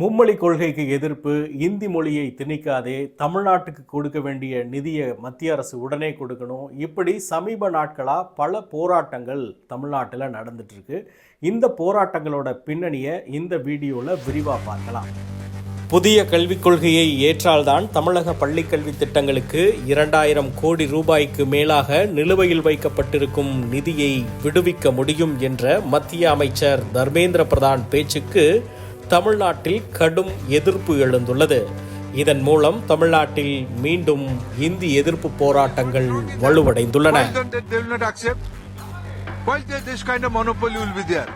மும்மொழி கொள்கைக்கு எதிர்ப்பு இந்தி மொழியை திணிக்காதே தமிழ்நாட்டுக்கு கொடுக்க வேண்டிய நிதியை மத்திய அரசு உடனே கொடுக்கணும். இப்படி சமீப நாட்களாக பல போராட்டங்கள் தமிழ்நாட்டில் நடந்துட்டுருக்கு. இந்த போராட்டங்களோட பின்னணியை இந்த வீடியோவில் விரிவாக பார்க்கலாம். புதிய கல்விக் கொள்கையை ஏற்றால்தான் தமிழக பள்ளிக் கல்வி திட்டங்களுக்கு இரண்டாயிரம் கோடி ரூபாய்க்கு மேலாக நிலுவையில் வைக்கப்பட்டிருக்கும் நிதியை விடுவிக்க முடியும் என்ற மத்திய அமைச்சர் தர்மேந்திர பிரதான் பேச்சுக்கு தமிழ்நாட்டில் கடும் எதிர்ப்பு எழுந்துள்ளது இதன் மூலம் தமிழ்நாட்டில் மீண்டும் இந்தி எதிர்ப்பு போராட்டங்கள் வலுவடைந்துள்ளன Why don't they, they will not accept? Why they, this kind of monopoly will be there?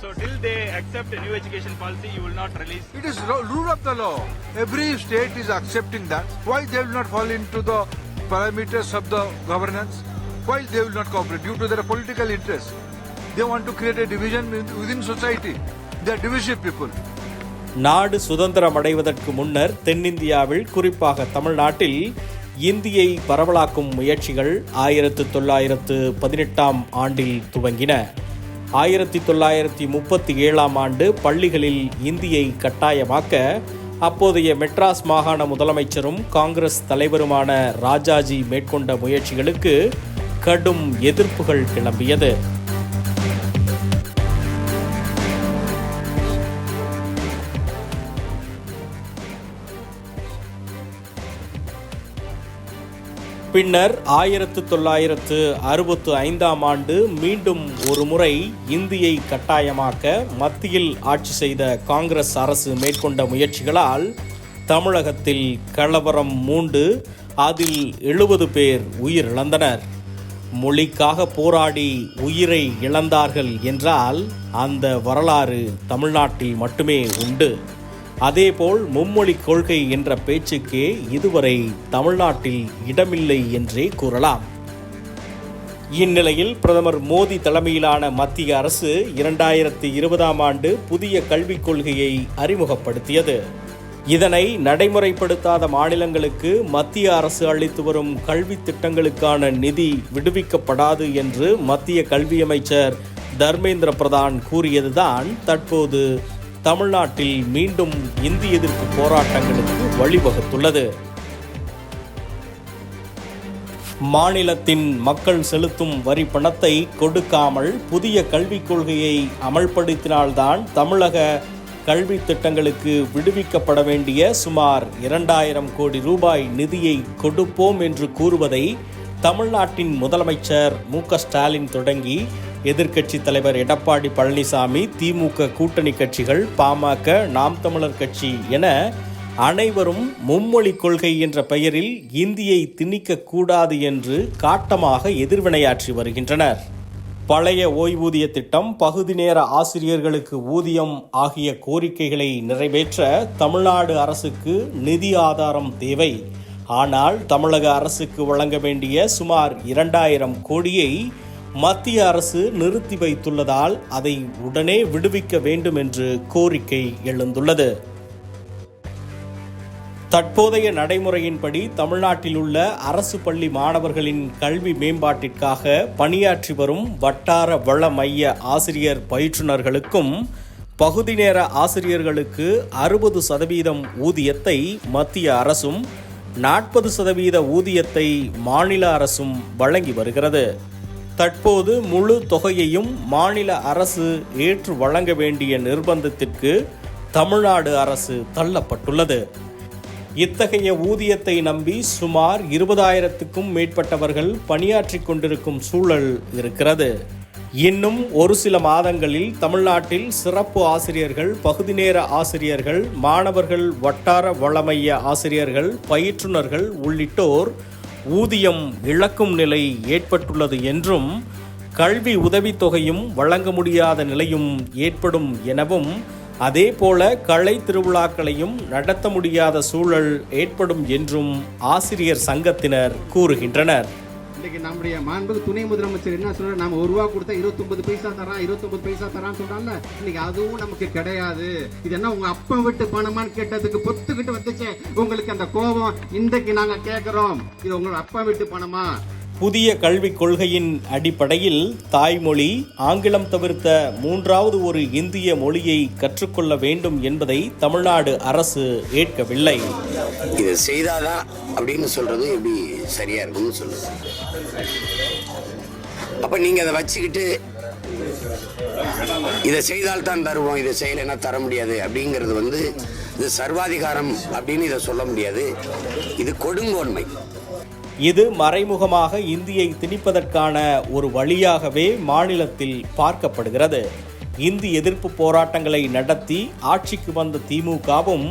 So till they accept a new education policy, you will not release. It is ru- rule of the law. Every state is accepting that. Why they will not fall into the parameters of the governance? Why they will not cooperate? Due to their political interest. They want to create a division with- within society. People. நாடு சுதந்திரம் அடைவதற்கு முன்னர் தென்னிந்தியாவில் குறிப்பாக தமிழ்நாட்டில் இந்தியை பரவலாக்கும் முயற்சிகள் ஆயிரத்து தொள்ளாயிரத்து பதினெட்டாம் ஆண்டில் துவங்கின ஆயிரத்தி தொள்ளாயிரத்தி முப்பத்தி ஏழாம் ஆண்டு பள்ளிகளில் இந்தியை கட்டாயமாக்க அப்போதைய மெட்ராஸ் மாகாண முதலமைச்சரும் காங்கிரஸ் தலைவருமான ராஜாஜி மேற்கொண்ட முயற்சிகளுக்கு கடும் எதிர்ப்புகள் கிளம்பியது பின்னர் ஆயிரத்து தொள்ளாயிரத்து அறுபத்து ஐந்தாம் ஆண்டு மீண்டும் ஒரு முறை இந்தியை கட்டாயமாக்க மத்தியில் ஆட்சி செய்த காங்கிரஸ் அரசு மேற்கொண்ட முயற்சிகளால் தமிழகத்தில் கலவரம் மூண்டு அதில் எழுபது பேர் உயிரிழந்தனர். மொழிக்காக போராடி உயிரை இழந்தார்கள் என்றால் அந்த வரலாறு தமிழ்நாட்டில் மட்டுமே உண்டு. அதேபோல் மும்மொழி கொள்கை என்ற பேச்சுக்கே இதுவரை தமிழ்நாட்டில் இடமில்லை என்றே கூறலாம். இந்நிலையில் பிரதமர் மோடி தலைமையிலான மத்திய அரசு இரண்டாயிரத்தி இருபதாம் ஆண்டு புதிய கல்விக் கொள்கையை அறிமுகப்படுத்தியது. இதனை நடைமுறைப்படுத்தாத மாநிலங்களுக்கு மத்திய அரசு அளித்து வரும் கல்வி திட்டங்களுக்கான நிதி விடுவிக்கப்படாது என்று மத்திய கல்வி அமைச்சர் தர்மேந்திர பிரதான் கூறியதுதான் தற்போது தமிழ்நாட்டில் மீண்டும் இந்தி எதிர்ப்பு போராட்டங்களுக்கு வழிவகுத்துள்ளது. மாநிலத்தின் மக்கள் செலுத்தும் வரி பணத்தை கொடுக்காமல் புதிய கல்விக் கொள்கையை அமல்படுத்தினால்தான் தமிழக கல்வி திட்டங்களுக்கு விடுவிக்கப்பட வேண்டிய சுமார் இரண்டாயிரம் கோடி ரூபாய் நிதியை கொடுப்போம் என்று கூறுவதை தமிழ்நாட்டின் முதலமைச்சர் மு ஸ்டாலின் தொடங்கி எதிர்க்கட்சி தலைவர் எடப்பாடி பழனிசாமி திமுக கூட்டணி கட்சிகள் பாமக நாம் தமிழர் கட்சி என அனைவரும் மும்மொழி கொள்கை என்ற பெயரில் இந்தியை திணிக்க கூடாது என்று காட்டமாக எதிர்வினையாற்றி வருகின்றனர். பழைய ஓய்வூதிய திட்டம் பகுதி நேர ஆசிரியர்களுக்கு ஊதியம் ஆகிய கோரிக்கைகளை நிறைவேற்ற தமிழ்நாடு அரசுக்கு நிதி ஆதாரம் தேவை. ஆனால் தமிழக அரசுக்கு வழங்க வேண்டிய சுமார் இரண்டாயிரம் கோடியை மத்திய அரசு நிறுத்தி வைத்துள்ளதால் அதை உடனே விடுவிக்க வேண்டும் என்று கோரிக்கை எழுந்துள்ளது. தற்போதைய நடைமுறையின்படி தமிழ்நாட்டில் உள்ள அரசு பள்ளி மாணவர்களின் கல்வி மேம்பாட்டிற்காக பணியாற்றி வரும் வட்டார வள மைய ஆசிரியர் பயிற்றுனர்களுக்கும் பகுதி நேர ஆசிரியர்களுக்கு அறுபது சதவீதம் ஊதியத்தை மத்திய அரசும் நாற்பது சதவீத ஊதியத்தை மாநில அரசும் வழங்கி வருகிறது. தற்போது முழு தொகையையும் மாநில அரசு ஏற்று வழங்க வேண்டிய நிர்பந்தத்திற்கு தமிழ்நாடு அரசு தள்ளப்பட்டுள்ளது. இத்தகைய ஊதியத்தை நம்பி சுமார் இருபதாயிரத்துக்கும் மேற்பட்டவர்கள் பணியாற்றிக் கொண்டிருக்கும் சூழல் இருக்கிறது. இன்னும் ஒரு சில மாதங்களில் தமிழ்நாட்டில் சிறப்பு ஆசிரியர்கள் பகுதி நேர ஆசிரியர்கள் மாணவர்கள் வட்டார வளமைய ஆசிரியர்கள் பயிற்றுனர்கள் உள்ளிட்டோர் ஊதியம் இழக்கும் நிலை ஏற்பட்டுள்ளது என்றும் கல்வி உதவித்தொகையும் வழங்க முடியாத நிலையும் ஏற்படும் எனவும் அதேபோல கலை திருவிழாக்களையும் நடத்த முடியாத சூழல் ஏற்படும் என்றும் ஆசிரியர் சங்கத்தினர் கூறுகின்றனர். இன்னைக்கு நம்முடைய மாண்புக்கு துணை முதலமைச்சர் என்ன சொல்ற நம்ம ஒரு ரூபா கொடுத்தா இருபத்தொன்பது பைசா தரான் இருபத்தொன்பது பைசா தரான்னு சொல்றாங்க இன்னைக்கு அதுவும் நமக்கு கிடையாது. இது என்ன உங்க அப்பன் விட்டு பணமான்னு கேட்டதுக்கு பொத்துக்கிட்டு வந்துச்சு. உங்களுக்கு அந்த கோபம் இன்றைக்கு நாங்க கேட்கிறோம். இது உங்களோட அப்பா விட்டு பணமா? புதிய கல்விக் கொள்கையின் அடிப்படையில் தாய்மொழி ஆங்கிலம் தவிர்த்த மூன்றாவது ஒரு இந்திய மொழியை கற்றுக்கொள்ள வேண்டும் என்பதை தமிழ்நாடு அரசு ஏற்கவில்லை. இதை செய்தாதான் அப்படின்னு சொல்றது எப்படி சரியா இருக்கும்னு சொல்லுது அப்ப நீங்க அதை வச்சுக்கிட்டு இதை செய்தால் தான் தருவோம் இதை செய்யலைன்னா தர முடியாது அப்படிங்கிறது வந்து இது சர்வாதிகாரம் அப்படின்னு இதை சொல்ல முடியாது. இது கொடுங்கோன்மை. இது மறைமுகமாக இந்தியை திணிப்பதற்கான ஒரு வழியாகவே மாநிலத்தில் பார்க்கப்படுகிறது. இந்தி எதிர்ப்பு போராட்டங்களை நடத்தி ஆட்சிக்கு வந்த திமுகவும்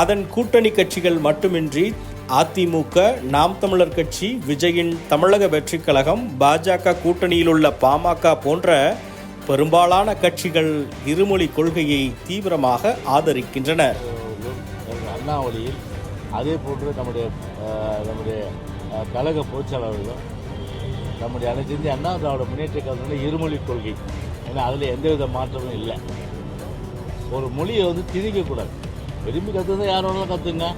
அதன் கூட்டணி கட்சிகள் மட்டுமின்றி அதிமுக நாம் தமிழர் கட்சி விஜயின் தமிழக வெற்றிக் கழகம் பாஜக கூட்டணியில் உள்ள பாமக போன்ற பெரும்பாலான கட்சிகள் இருமொழி கொள்கையை தீவிரமாக ஆதரிக்கின்றனர். அண்ணாவளியில் அதே போன்று நம்முடைய நம்முடைய கழக பொதுச்செயலாளர்களும் நம்முடைய அனைத்து இந்திய அண்ணா திராவிட முன்னேற்ற கழகத்தில் இருமொழி கொள்கை. ஏன்னா அதில் எந்தவித மாற்றமும் இல்லை. ஒரு மொழியை வந்து திணிக்கக்கூடாது விரும்பி கற்றுதான் யார் வேணாலும் கற்றுங்க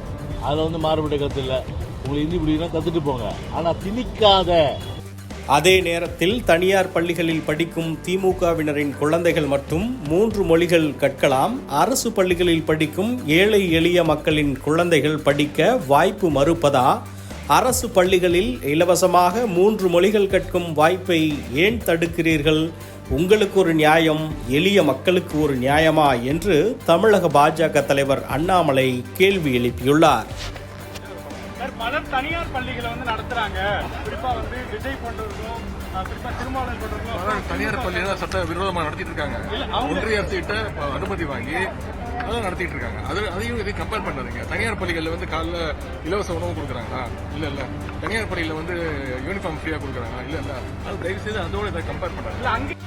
அதில் வந்து மாறுபட்ட கற்று இல்லை. உங்களுக்கு ஹிந்தி பிடிக்கணும் கற்றுட்டு போங்க. ஆனால் திணிக்காத. அதே நேரத்தில் தனியார் பள்ளிகளில் படிக்கும் திமுகவினரின் குழந்தைகள் மட்டும் மூன்று மொழிகள் கற்கலாம். அரசு பள்ளிகளில் படிக்கும் ஏழை எளிய மக்களின் குழந்தைகள் படிக்க வாய்ப்பு மறுப்பதா? அரசு பள்ளிகளில் இலவசமாக மூன்று மொழிகள் கற்கும் வாய்ப்பை ஏன் தடுக்கிறீர்கள்? உங்களுக்கு ஒரு நியாயம் எளிய மக்களுக்கு ஒரு நியாயமா? என்று தமிழக பாஜக தலைவர் அண்ணாமலை கேள்வி எழுப்பியுள்ளார். சார் பல தனியார் பள்ளிகளை வந்து நடத்துறாங்க. குறிப்பா வந்து விஜய் போன்றவர்களும் குறிப்பா திருமாவளவன் போன்றவர்களும் தனியார் பள்ளி தான் சட்ட விரோதமா நடத்திட்டு இருக்காங்க. ஒன்றிய அரசு அனுமதி வாங்கி அதெல்லாம் நடத்திட்டு இருக்காங்க. அது அதையும் இதையும் கம்பேர் பண்ணாதீங்க. தனியார் பள்ளிகளில் வந்து காலைல இலவச உணவு கொடுக்குறாங்களா? இல்லை இல்லை. தனியார் பள்ளியில் வந்து யூனிஃபார்ம் ஃப்ரீயாக கொடுக்குறாங்களா? இல்லை இல்லை. அது தயவு செய்து அதோட இதை கம்பேர் பண்ணாங்க இல்ல